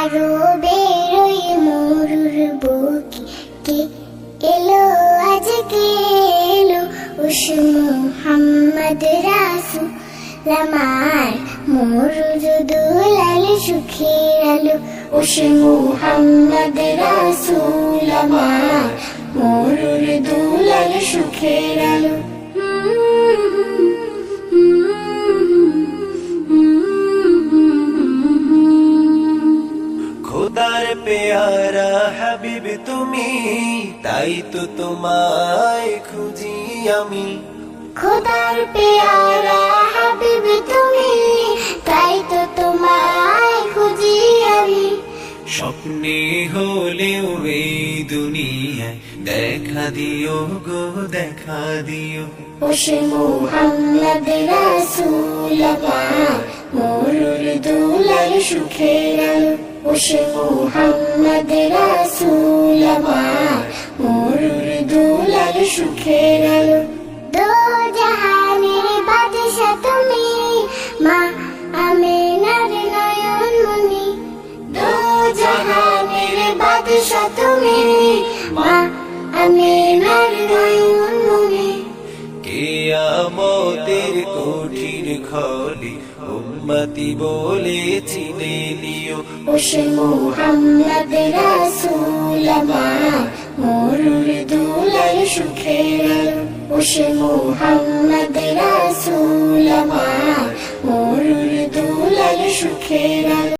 আরও বেরোই মরুর বুকে। কে এলো? আজকে এলো? উস মুহাম্মদ রাসুল আমার মরুর দুলাল সুখের আলো। উস মুহাম্মদ রাসুল আমার মরুর দুলাল সুখের আলো। খোদার পেয়ারা হাবিব তুমি তাই তো তোমায় খুঁজি আমি। খোদার পেয়ারা হাবিব তুমি তাই তো তোমায় খুঁজি আমি। স্বপ্নে হলেও এই দুনিয়ায় দেখা দিও গো দেখা দিও। ওস মুহাম্মদ রাসূল। সুখের আলো ওস মুহাম্মদ রাসূল আমার। মরুর দুলাল সুখের আলো দো জাহানের বাদশা তুমি, মা আমিনার নয়ন মনি। দো জাহানের বাদশা তুমি, মা আমিনার নয়ন নবীর খলি উম্মতি বলে চিনে নিও। ওশে মোহাম্মদ রাসূল আমার, মরুর দুলার সুখের ওশে মোহাম্মদ রাসূল আমার, মরুর দুলার সুখের